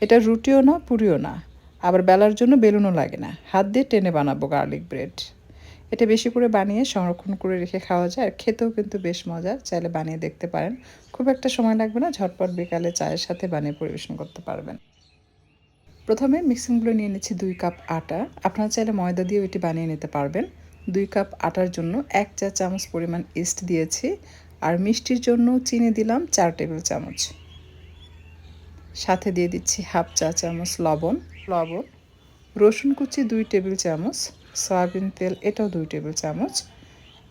এটা রুটিও না, পুরিও না। আবার বেলার জন্য বেলুনও লাগে না। হাত দিয়ে টেনে বানাবো গার্লিক ব্রেড। এটা বেশি করে বানিয়ে সংরক্ষণ করে রেখে খাওয়া যায়। আর খেতেও কিন্তু বেশ মজার চাইলে বানিয়ে দেখতে পারেন। খুব একটা সময় লাগবে না। ঝটপট বিকালে চায়ের সাথে বানিয়ে পরিবেশন করতে পারবেন। প্রথমে মিক্সিংগুলো নিয়ে নিচ্ছি দুই কাপ আটা। আপনারা চাইলে ময়দা দিয়েও এটি বানিয়ে নিতে পারবেন। দুই কাপ আটার জন্য এক চা চামচ পরিমাণ ইস্ট দিয়েছি। আর মিষ্টির জন্য চিনি দিলাম চার টেবিল চামচ সাথে দিয়ে দিচ্ছি হাফ চা চামচ লবণ লবণ, রসুন কুচি দুই টেবিল চামচ, সয়াবিন তেল এটাও দুই টেবিল চামচ,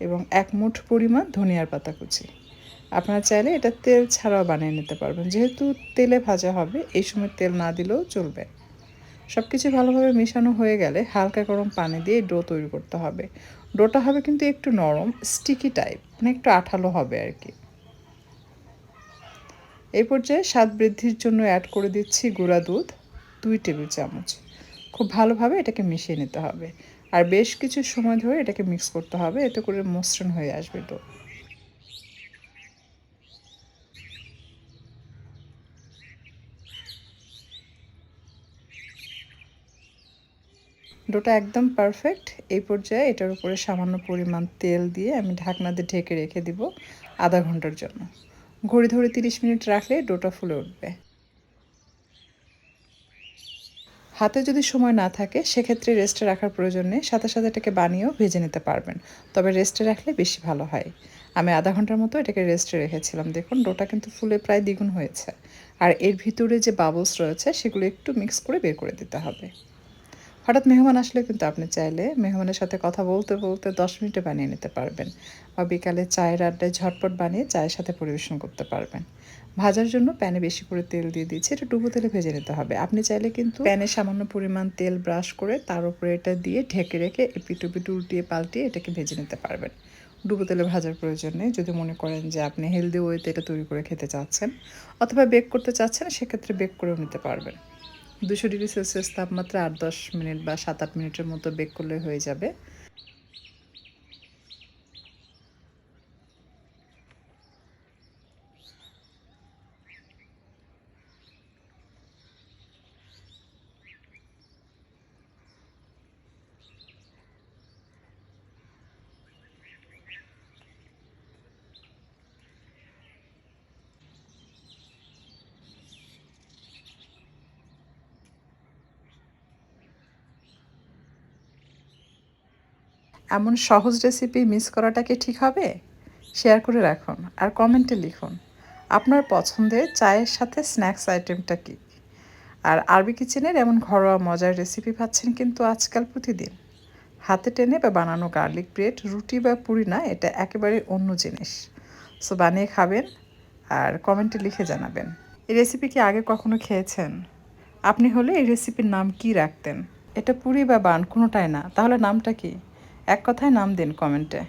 এবং এক মুঠ পরিমাণ ধনিয়ার পাতা কুচি। আপনারা চাইলে এটা তেল ছাড়াও বানিয়ে নিতে পারবেন। যেহেতু তেলে ভাজা হবে, এই সময় তেল না দিলেও চলবে। সব কিছু ভালোভাবে মেশানো হয়ে গেলে হালকা গরম পানি দিয়ে ডো তৈরি করতে হবে। ডোটা হবে কিন্তু একটু নরম স্টিকি টাইপ মানে একটু আঠালো হবে আর কি। এই পর্যায়ে স্বাদ বৃদ্ধির জন্য অ্যাড করে দিচ্ছি গুঁড়া দুধ, দুই টেবিল চামচ। খুব ভালোভাবে এটাকে মিশিয়ে নিতে হবে। আর বেশ কিছু সময় ধরে এটাকে মিক্স করতে হবে, এতে করে মসৃণ হয়ে আসবে ডো ডোটা একদম পারফেক্ট এই পর্যায়ে এটার উপরে সামান্য পরিমাণ তেল দিয়ে আমি ঢাকনা দিয়ে ঢেকে রেখে দিব আধা ঘণ্টার জন্য। ঘড়ি ধরে তিরিশ মিনিট রাখলে ডোটা ফুলে উঠবে। হাতে যদি সময় না থাকে, সেক্ষেত্রে রেস্টে রাখার প্রয়োজন নেই। সাথে সাথে এটাকে বানিয়েও ভেজে নিতে পারবেন। তবে রেস্টে রাখলে বেশি ভালো হয়। আমি আধা ঘণ্টার মতো এটাকে রেস্টে রেখেছিলাম। দেখুন, ডোটা কিন্তু ফুলে প্রায় দ্বিগুণ হয়েছে। আর এর ভিতরে যে বাবলস রয়েছে, সেগুলো একটু মিক্স করে বের করে দিতে হবে। হঠাৎ মেহমান আসলে কিন্তু আপনি চাইলে মেহমানের সাথে কথা বলতে বলতে দশ মিনিটে বানিয়ে নিতে পারবেন বা বিকালে চায়ের আড্ডায় ঝটপট বানিয়ে চায়ের সাথে পরিবেশন করতে পারবেন। ভাজার জন্য প্যানে বেশি করে তেল দিয়ে দিচ্ছি, এটা ডুবো তেলে ভেজে নিতে হবে। আপনি চাইলে কিন্তু প্যানে সামান্য পরিমাণ তেল ব্রাশ করে তার উপরে এটা দিয়ে ঢেকে রেখে এপি এপিটুপিট উল্টিয়ে পাল্টিয়ে এটাকে ভেজে নিতে পারবেন। ডুবো তেলে ভাজার প্রয়োজন নেই, যদি মনে করেন যে আপনি হেলদি ওয়েতে এটা তৈরি করে খেতে চাচ্ছেন অথবা বেক করতে চাচ্ছেন, সেক্ষেত্রে বেক করেও নিতে পারবেন। দুশো ডিগ্রি সেলসিয়াস তাপমাত্রা আট দশ মিনিট বা সাত আট মিনিটের মতো বেক করলে হয়ে যাবে। এমন সহজ রেসিপি মিস করাটা কি ঠিক হবে? শেয়ার করে রাখুন আর কমেন্টে লিখুন, আপনার পছন্দের চায়ের সাথে স্ন্যাক্স আইটেমটা কী? আর আরবি কিচেনের এমন ঘরোয়া মজার রেসিপি পাচ্ছেন কিন্তু আজকাল প্রতিদিন। হাতে টেনে বা বানানো গার্লিক ব্রেড রুটি বা পুরি না, এটা একেবারে অন্য জিনিস। সো বানিয়ে খাবেন আর কমেন্টে লিখে জানাবেন। এই রেসিপি কি আগে কখনো খেয়েছেন? আপনি হলে এই রেসিপির নাম কি রাখতেন? এটা পুরি বা বান, কোনোটাই না। তাহলে নামটা কি? এক কথায় নাম দিন কমেন্টে।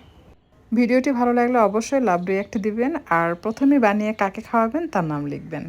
ভিডিওটি ভালো লাগলে অবশ্যই লাভ রিয়াক্ট দিবেন আর প্রথমে বানিয়ে কাকে খাওয়াবেন তার নাম লিখবেন।